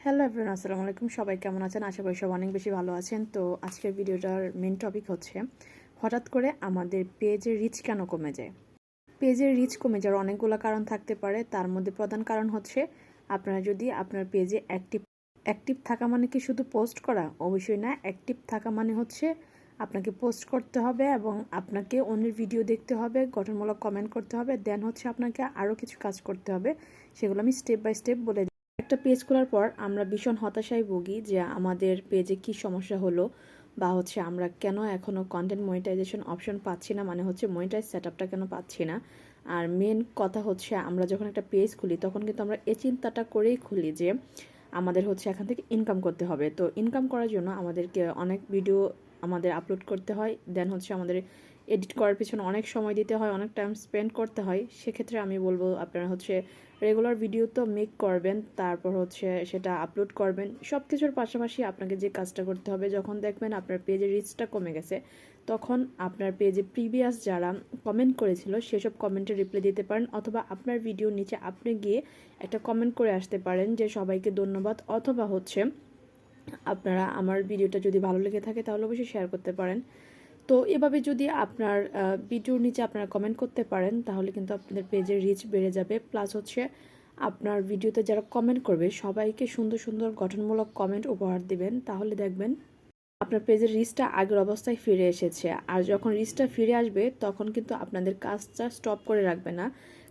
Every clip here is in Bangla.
হ্যালো এভরিওয়ান আসসালামু আলাইকুম। সবাই কেমন আছেন? আশা করি সব অনেক বেশি ভালো আছেন। তো আজকের ভিডিওটার মেন টপিক হচ্ছে, হঠাৎ করে আমাদের পেজের রিচ কেন কমে যায়? পেজের রিচ কমে যাওয়ার অনেকগুলো কারণ থাকতে পারে। তার মধ্যে প্রধান কারণ হচ্ছে, আপনারা যদি আপনার পেজে অ্যাক্টিভ অ্যাক্টিভ থাকা মানে কি শুধু পোস্ট করা? অবশ্যই না অ্যাক্টিভ থাকা মানে হচ্ছে আপনাকে পোস্ট করতে হবে এবং আপনাকে অন্যের ভিডিও দেখতে হবে, গঠনমূলক কমেন্ট করতে হবে দেন হচ্ছে আপনাকে আরও কিছু কাজ করতে হবে। সেগুলো আমি স্টেপ বাই স্টেপ বলে। একটা পেজ খোলার পর আমরা ভীষণ হতাশায় ভুগি যে আমাদের পেজে কি সমস্যা হলো বা হচ্ছে আমরা কেন এখনও কন্টেন্ট মনিটাইজেশন অপশন পাচ্ছি না মানে হচ্ছে মনিটাইজ সেট আপটা কেন পাচ্ছি না। আর মেন কথা হচ্ছে আমরা যখন একটা পেজ খুলি, তখন কিন্তু আমরা এই চিন্তাটা করেই খুলি যে আমাদের হচ্ছে এখান থেকে ইনকাম করতে হবে। তো ইনকাম করার জন্য আমাদেরকে অনেক ভিডিও আমাদের আপলোড করতে হয় দেন হচ্ছে আমাদের এডিট করার পিছনে অনেক সময় দিতে হয়, অনেক টাইম স্পেন্ড করতে হয়। সেক্ষেত্রে আমি বলব আপনারা হচ্ছে রেগুলার ভিডিও তো মেক করবেন, তারপর হচ্ছে সেটা আপলোড করবেন। সব কিছুর পাশাপাশি আপনাকে যে কাজটা করতে হবে, যখন দেখবেন আপনার পেজের রিচটা কমে গেছে, তখন আপনার পেজে প্রিভিয়াস যারা কমেন্ট করেছিল, সেসব কমেন্টে রিপ্লাই দিতে পারেন, অথবা আপনার ভিডিওর নিচে আপনি গিয়ে একটা কমেন্ট করে আসতে পারেন যে, সবাইকে ধন্যবাদ। অথবা হচ্ছে আপনারা আমার ভিডিওটা যদি ভালো লেগে থাকে, তাহলে অবশ্যই শেয়ার করতে পারেন। তো এভাবে যদি আপনার ভিডিওর নিচে আপনারা কমেন্ট করতে পারেন, তাহলে কিন্তু আপনাদের পেজের রিচ বেড়ে যাবে। প্লাস হচ্ছে আপনার ভিডিওতে যারা কমেন্ট করবে, সবাইকে সুন্দর সুন্দর গঠনমূলক কমেন্ট উপহার দিবেন। তাহলে দেখবেন আপনার পেজের রিচটা আগের অবস্থায় ফিরে এসেছে। আর যখন রিচটা ফিরে আসবে, তখন কিন্তু আপনাদের কাজটা স্টপ করে রাখবে না।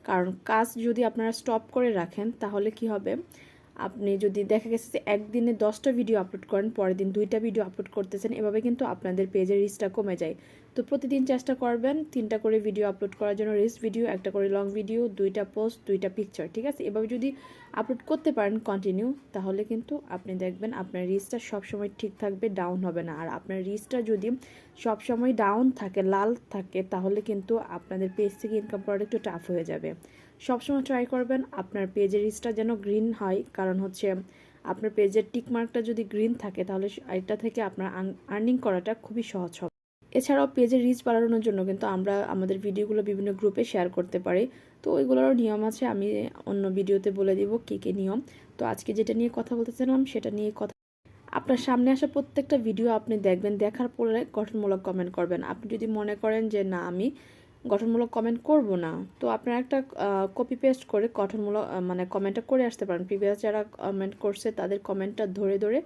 কারণ কাজ যদি আপনারা স্টপ করে রাখেন, তাহলে কি হবে? আপনি যদি দেখা গেছে যে একদিনে দশটা ভিডিও আপলোড করেন, পরের দিন দুইটা ভিডিও আপলোড করতেছেন, এভাবে কিন্তু আপনাদের পেজের রিচটা কমে যায়। তো প্রতিদিন চেষ্টা করবেন তিনটা করে ভিডিও আপলোড করার জন্য রিস ভিডিও একটা করে লং ভিডিও দুইটা পোস্ট দুইটা পিকচার ঠিক আছে? এভাবে যদি আপলোড করতে পারেন কন্টিনিউ তাহলে কিন্তু আপনি দেখবেন আপনার রিচটা সবসময় ঠিক থাকবে ডাউন হবে না। আর আপনার রিচটা যদি সবসময় ডাউন থাকে, লাল থাকে, তাহলে কিন্তু আপনাদের পেজ থেকে ইনকাম করাটা একটু টাফ হয়ে যাবে। সবসময় ট্রাই করবেন আপনার পেজের রিচটা যেন গ্রিন হয়, কারণ হচ্ছে আপনার পেজের টিকমার্কটা যদি গ্রিন থাকে, তাহলে এটা থেকে আপনার আর্নিং করাটা খুবই সহজ হবে। এছাড়াও পেজের রিচ বাড়ানোর জন্য কিন্তু আমরা আমাদের ভিডিওগুলো বিভিন্ন গ্রুপে শেয়ার করতে পারি। তো ওইগুলোরও নিয়ম আছে, আমি অন্য ভিডিওতে বলে দিব কী কী নিয়ম। তো আজকে যেটা নিয়ে কথা বলতেছিলাম সেটা নিয়ে কথা আপনার সামনে আসা প্রত্যেকটা ভিডিও আপনি দেখবেন, দেখার পরে গঠনমূলক কমেন্ট করবেন। আপনি যদি মনে করেন যে, না, আমি গঠনমূলক কমেন্ট করব না, তো আপনারা একটা কপি পেস্ট করে গঠনমূলক মানে কমেন্টটা করে আসতে পারেন। প্রিভিয়াস যারা কমেন্ট করছে, তাদের কমেন্টটা ধরে ধরে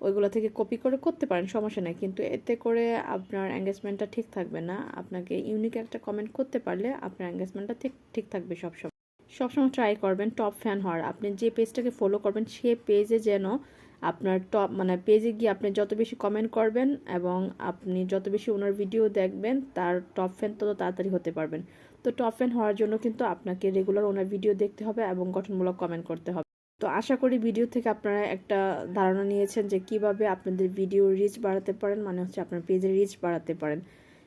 ওইগুলো থেকে কপি করে করতে পারেন, সমস্যা নেই। কিন্তু এতে করে আপনার এঙ্গেজমেন্টটা ঠিক থাকবে না। আপনাকে ইউনিক একটা কমেন্ট করতে পারলে আপনার এঙ্গেজমেন্টটা ঠিক ঠিক থাকবে সবসময়। সবসময় ট্রাই করবেন টপ ফ্যান হওয়ার। আপনি যে পেজটাকে ফলো করবেন, সে পেজে যেন আপনার টপ মানে পেজে গিয়ে আপনি যত বেশি কমেন্ট করবেন এবং আপনি যত বেশি ওনার ভিডিও দেখবেন, তার টপ ফ্যান তত তাড়াতাড়ি হতে পারবেন। তো টপ ফ্যান হওয়ার জন্য কিন্তু আপনাকে রেগুলার ওনার ভিডিও দেখতে হবে এবং গঠনমূলক কমেন্ট করতে হবে। তো আশা করি ভিডিও থেকে আপনারা একটা ধারণা নিয়েছেন যে কীভাবে আপনাদের ভিডিও রিচ বাড়াতে পারেন মানে হচ্ছে আপনার পেজের রিচ বাড়াতে পারেন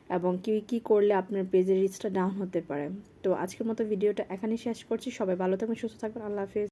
এবং কী কী করলে আপনার পেজের রিচটা ডাউন হতে পারে। তো আজকের মতো ভিডিওটা এখানেই শেষ করছি। সবাই ভালো থাকবেন, সুস্থ থাকবেন। আল্লাহ হাফিজ।